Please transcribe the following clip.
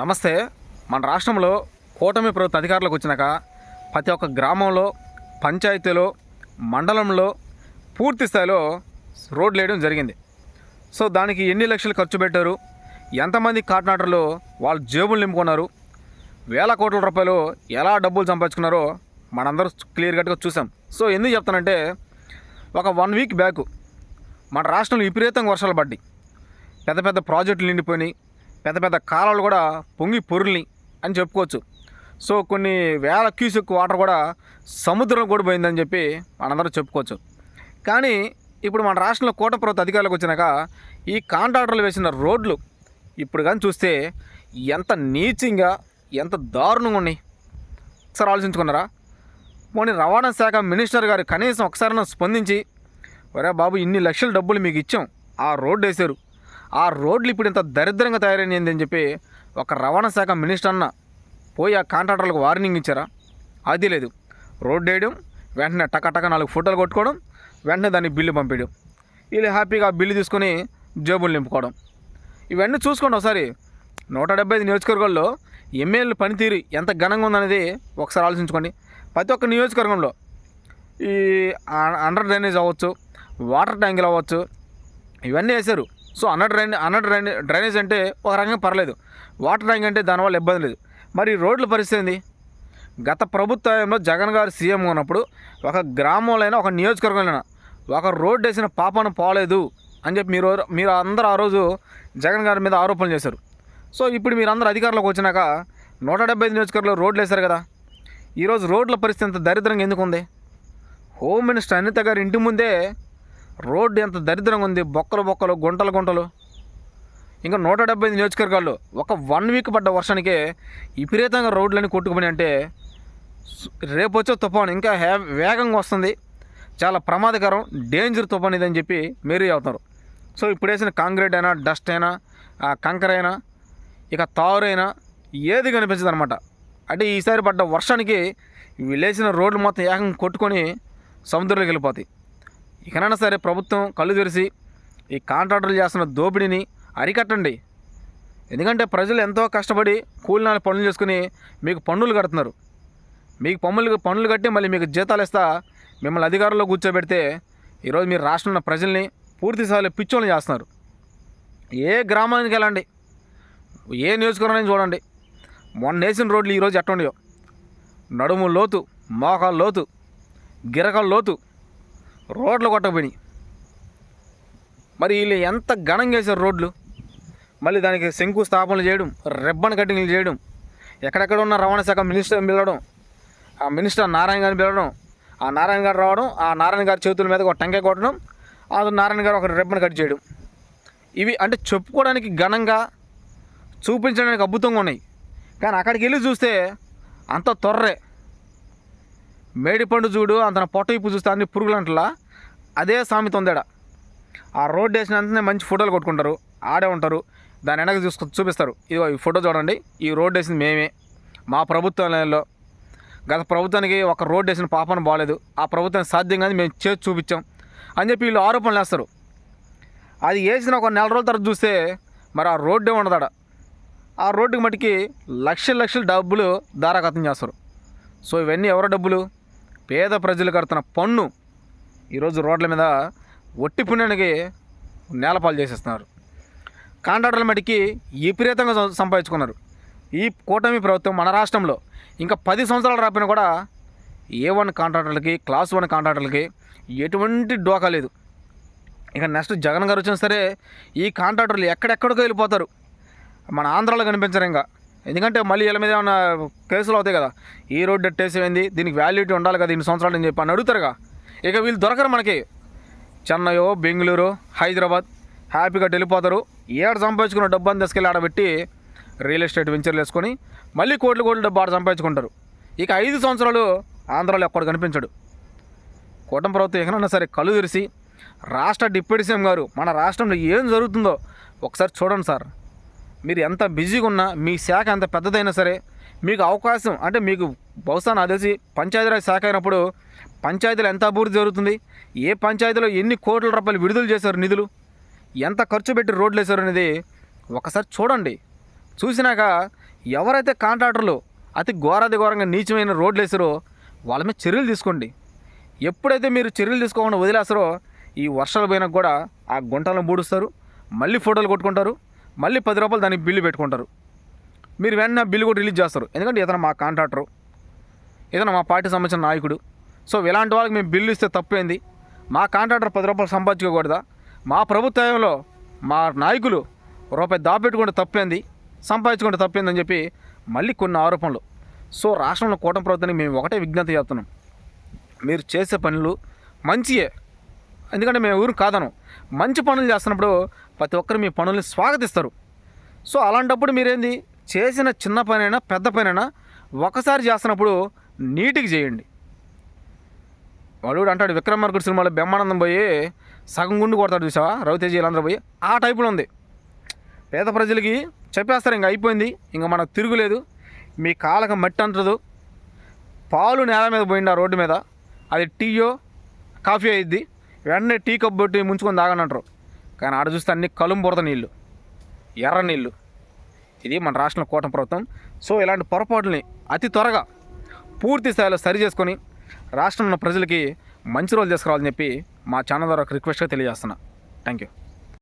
నమస్తే. మన రాష్ట్రంలో కూటమి ప్రభుత్వ అధికారులకు వచ్చినాక ప్రతి ఒక్క గ్రామంలో పంచాయతీలో మండలంలో పూర్తి స్థాయిలో రోడ్లు వేయడం జరిగింది. సో దానికి ఎన్ని లక్షలు ఖర్చు పెట్టారు? ఎంతమంది కాటనాటర్లు వాళ్ళ జేబులు నింపుకున్నారు? వేల కోట్ల రూపాయలు ఎలా డబ్బులు సంపాదించుకున్నారో మనందరూ క్లియర్ కట్గా చూసాం. సో ఎందుకు చెప్తానంటే ఒక వన్ వీక్ బ్యాక్ మన రాష్ట్రంలో విపరీతంగా వర్షాలు పడ్డాయి. పెద్ద పెద్ద ప్రాజెక్టులు నిండిపోయినాయి. పెద్ద పెద్ద కాలాలు కూడా పొంగి పొరుల్ని అని చెప్పుకోవచ్చు. సో కొన్ని వేల క్యూసెక్ వాటర్ కూడా సముద్రం కూడా పోయిందని చెప్పి మనందరం చెప్పుకోవచ్చు. కానీ ఇప్పుడు మన రాష్ట్రంలో కోట ప్రభుత్వ అధికారులకు వచ్చినాక ఈ కాంట్రాక్టర్లు వేసిన రోడ్లు ఇప్పుడు కానీ చూస్తే ఎంత నీచంగా ఎంత దారుణంగా ఉన్నాయి. ఒకసారి ఆలోచించుకున్నారా? పోనీ రవాణా శాఖ మినిస్టర్ గారు కనీసం ఒకసారి స్పందించి ఒరే బాబు ఇన్ని లక్షల డబ్బులు మీకు ఇచ్చాం ఆ రోడ్డు వేశారు. ఆ రోడ్లు ఇప్పుడు ఇంత దరిద్రంగా తయారైంది అని చెప్పి ఒక రవాణా శాఖ మినిస్టర్ అన్న పోయి ఆ కాంట్రాక్టర్లకు వార్నింగ్ ఇచ్చారా? అది లేదు. రోడ్డు వేయడం వెంటనే టకటక నాలుగు ఫోటోలు కొట్టుకోవడం వెంటనే దాన్ని బిల్లు పంపించడం వీళ్ళు హ్యాపీగా ఆ బిల్లు తీసుకొని జేబులు నింపుకోవడం. ఇవన్నీ చూసుకోండి ఒకసారి. నూట డెబ్బై ఐదు నియోజకవర్గాల్లో ఎమ్మెల్యేల పనితీరు ఎంత ఘనంగా ఉందనేది ఒకసారి ఆలోచించుకోండి. ప్రతి ఒక్క నియోజకవర్గంలో ఈ అండర్ డ్రైనేజ్ అవ్వచ్చు వాటర్ ట్యాంకులు అవ్వచ్చు ఇవన్నీ వేశారు. సో అన్న డ్రైన్ అన్న డ్రైన్ డ్రైనేజ్ అంటే ఒక రకంగా పర్లేదు. వాటర్ ట్యాంక్ అంటే దానివల్ల ఇబ్బంది లేదు. మరి రోడ్ల పరిస్థితి ఏంది? గత ప్రభుత్వంలో జగన్ గారు సీఎం ఉన్నప్పుడు ఒక గ్రామంలో అయినా ఒక నియోజకవర్గంలో ఒక రోడ్డు వేసిన పాపను పోలేదు అని చెప్పి మీరు మీరు అందరూ ఆ రోజు జగన్ గారి మీద ఆరోపణలు చేశారు. సో ఇప్పుడు మీరు అందరూ అధికారంలోకి వచ్చినాక నూట డెబ్బై ఐదు నియోజకవర్గంలో రోడ్లు వేశారు కదా. ఈరోజు రోడ్ల పరిస్థితి అంత దరిద్రంగా ఎందుకు ఉంది హోమ్ మినిస్టర్ అనిత గారి ఇంటి ముందే రోడ్డు ఎంత దరిద్రంగా ఉంది. బొక్కలు బొక్కలు గుంటలు గుంటలు. ఇంకా నూట డెబ్బై ఐదు నియోజకవర్గాల్లో ఒక వన్ వీక్ పడ్డ వర్షానికే విపరీతంగా రోడ్లన్నీ కొట్టుకుపోయి అంటే రేపు వచ్చే తుఫాను ఇంకా హే వేగంగా వస్తుంది. చాలా ప్రమాదకరం డేంజర్ తుఫాన్ ఇదని చెప్పి మేరీ అవుతారు సో ఇప్పుడు వేసిన కాంక్రీట్ అయినా డస్ట్ అయినా ఆ కంకర అయినా ఇక తారైనా ఏది కనిపించదు అనమాట అంటే ఈసారి పడ్డ వర్షానికి వీళ్ళేసిన రోడ్లు మొత్తం ఏకంగా కొట్టుకొని సముద్రంలోకి వెళ్ళిపోతాయి. ఇకనైనా సరే ప్రభుత్వం కళ్ళు తెరిచి ఈ కాంట్రాక్టర్లు చేస్తున్న దోపిడీని అరికట్టండి. ఎందుకంటే ప్రజలు ఎంతో కష్టపడి కూలినాలు పనులు చేసుకుని మీకు పన్నులు కడుతున్నారు. మీకు పన్నులు పన్నులు కట్టి మళ్ళీ మీకు జీతాలు ఇస్తా మిమ్మల్ని అధికారంలో కూర్చోబెడితే ఈరోజు మీరు రాష్ట్రంలో ప్రజల్ని పూర్తి స్థాయిలో పిచ్చోళ్ళు చేస్తున్నారు. ఏ గ్రామానికి వెళ్ళండి. ఏ నియోజకవర్గానికి చూడండి. మొన్న వేసిన రోడ్లు ఈరోజు ఎట్టుండయో నడుము లోతు మోకాలు లోతు గిరకల లోతు రోడ్లు కొట్టకపోయినాయి. మరి వీళ్ళు ఎంత ఘనంగా వేశారు రోడ్లు? మళ్ళీ దానికి శంకుస్థాపనలు చేయడం రిబ్బన్ కటింగ్లు చేయడం ఎక్కడెక్కడ ఉన్న రవాణా శాఖ మినిస్టర్ పిలవడం ఆ మినిస్టర్ నారాయణ గారిని పిలవడం ఆ నారాయణ గారు రావడం ఆ నారాయణ గారి చేతుల మీద ఒక టెంకాయ కొట్టడం ఆ నారాయణ గారు ఒక రిబ్బన్ కట్ చేయడం. ఇవి అంటే చెప్పుకోవడానికి ఘనంగా చూపించడానికి అద్భుతంగా ఉన్నాయి. కానీ అక్కడికి వెళ్ళి చూస్తే అంత తొర్రే. మేడిపండు చూడు అంతన పొట్ట ఇప్పు చూస్తే అన్ని పురుగులంటలా అదే సామెత ఉందాడ ఆ రోడ్డు వేసినంతనే మంచి ఫోటోలు కొట్టుకుంటారు ఆడే ఉంటారు దాని వెనక చూసుకు చూపిస్తారు. ఇదిగో ఈ ఫోటో చూడండి ఈ రోడ్డు వేసింది మేమే మా ప్రభుత్వంలో గత ప్రభుత్వానికి ఒక రోడ్డు వేసిన పాపన బాగాలేదు ఆ ప్రభుత్వం సాధ్యం కానీ మేము చేసి చూపించాం అని చెప్పి వీళ్ళు ఆరోపణలు వేస్తారు. అది వేసిన ఒక నెల రోజుల తర్వాత చూస్తే మరి ఆ రోడ్డే ఉండదాడ ఆ రోడ్డుకి మటుకి లక్షల లక్షల డబ్బులు దారాగతం చేస్తారు. సో ఇవన్నీ ఎవరో డబ్బులు? పేద ప్రజలు కడుతున్న పన్ను ఈరోజు రోడ్ల మీద ఒట్టి పుణ్యానికి నేలపాలు చేసేస్తున్నారు. కాంట్రాక్టర్ల మటుకి విపరీతంగా సంపాదించుకున్నారు. ఈ కూటమి ప్రభుత్వం మన రాష్ట్రంలో ఇంకా పది సంవత్సరాలు రాపినా కూడా ఏ వన్ కాంట్రాక్టర్లకి క్లాస్ వన్ కాంట్రాక్టర్లకి ఎటువంటి డోకా లేదు. ఇక నెక్స్ట్ జగన్ గారు వచ్చినా సరే ఈ కాంట్రాక్టర్లు ఎక్కడెక్కడికో వెళ్ళిపోతారు. మన ఆంధ్రాలో కనిపించరు ఇంకా. ఎందుకంటే మళ్ళీ వీళ్ళ మీద ఏమైనా కేసులు అవుతాయి కదా ఈ రోడ్డు ఎట్టేసేమైంది దీనికి వాల్యూటీ ఉండాలి కదా ఇన్ని సంవత్సరాలు అని చెప్పి అని అడుగుతారుగా. ఇక వీళ్ళు దొరకరు మనకి. చెన్నయో బెంగళూరు హైదరాబాద్ హ్యాపీగా వెళ్ళిపోతారు. ఏడు సంపాదించుకున్న డబ్బు అని తీసుకెళ్ళి ఆడబెట్టి రియల్ ఎస్టేట్ వెంచర్లు వేసుకొని మళ్ళీ కోట్లు కోట్ల డబ్బు ఆడ సంపాదించుకుంటారు. ఇక ఐదు సంవత్సరాలు ఆంధ్రాలో ఎక్కడ కనిపించడు. కూటమి ప్రభుత్వం ఎక్కడన్నా సరే కళ్ళు తెరిసి రాష్ట్ర డిప్యూటీ సీఎం గారు మన రాష్ట్రంలో ఏం జరుగుతుందో ఒకసారి చూడండి సార్. మీరు ఎంత బిజీగా ఉన్నా మీ శాఖ ఎంత పెద్దదైనా సరే మీకు అవకాశం అంటే మీకు బహుశా నాకు తెలిసి పంచాయతీరాజ్ శాఖ అయినప్పుడు పంచాయతీలు ఎంత అభివృద్ధి జరుగుతుంది ఏ పంచాయతీలో ఎన్ని కోట్ల రూపాయలు విడుదల చేశారు నిధులు ఎంత ఖర్చు పెట్టి రోడ్లు వేశారు అనేది ఒకసారి చూడండి. చూసినాక ఎవరైతే కాంట్రాక్టర్లు అతి ఘోరాది ఘోరంగా నీచమైన రోడ్లు వేసారో వాళ్ళ మీద చర్యలు తీసుకోండి. ఎప్పుడైతే మీరు చర్యలు తీసుకోకుండా వదిలేస్తారో ఈ వర్షాలు పోయినా కూడా ఆ గుంటలను బూడుస్తారు మళ్ళీ ఫోటోలు కొట్టుకుంటారు మళ్ళీ పది రూపాయలు దానికి బిల్లు పెట్టుకుంటారు. మీరు వెంటనే బిల్లు కూడా రిలీజ్ చేస్తారు. ఎందుకంటే ఇతను మా కాంట్రాక్టరు ఇతను మా పార్టీ సంబంధించిన నాయకుడు. సో ఇలాంటి వాళ్ళకి మేము బిల్లు ఇస్తే తప్పేంది? మా కాంట్రాక్టర్ పది రూపాయలు సంపాదించుకోకూడదా? మా ప్రభుత్వంలో మా నాయకులు రూపాయి దాపెట్టుకుంటే తప్పేంది? సంపాదించుకుంటే తప్పేందని చెప్పి మళ్ళీ కొన్ని ఆరోపణలు. సో రాష్ట్రంలో కూటమి ప్రభుత్వానికి మేము ఒకటే విజ్ఞప్తి చేస్తున్నాం. మీరు చేసే పనులు మంచియే. ఎందుకంటే మేము ఊరు కాదను మంచి పనులు చేస్తున్నప్పుడు ప్రతి ఒక్కరు మీ పనుల్ని స్వాగతిస్తారు. సో అలాంటప్పుడు మీరేంది? చేసిన చిన్న పనైనా పెద్ద పనైనా ఒకసారి చేస్తున్నప్పుడు నీట్గా చేయండి. వాడు అంటాడు విక్రమార్కుడు సినిమాలో బ్రహ్మానందం పోయి సగం గుండు కొడతాడు చూసావా? రవితేజ పోయి ఆ టైపులో ఉంది. పేద ప్రజలకి చెప్పేస్తారు ఇంకా అయిపోయింది. ఇంకా మనకు తిరుగులేదు. మీ కాళ్ళకి మట్టి అంటదు పాలు నేల మీద పోయింది ఆ రోడ్డు మీద. అది టీయో కాఫీ అయ్యిద్ది వెంటనే టీ కప్ పెట్టి ముంచుకొని తాగని అంటారు. కానీ ఆడ చూస్తే అన్ని కలుంబురద నీళ్ళు ఎర్ర నీళ్ళు ఇది మన రాష్ట్రంలో కూటమి ప్రభుత్వం. సో ఇలాంటి పొరపాటుని అతి త్వరగా పూర్తి స్థాయిలో సరి చేసుకొని రాష్ట్రంలో ప్రజలకి మంచి రోజులు తీసుకురావాలని చెప్పి మా ఛానల్ ద్వారా ఒక రిక్వెస్ట్గా తెలియజేస్తున్నా. Thank you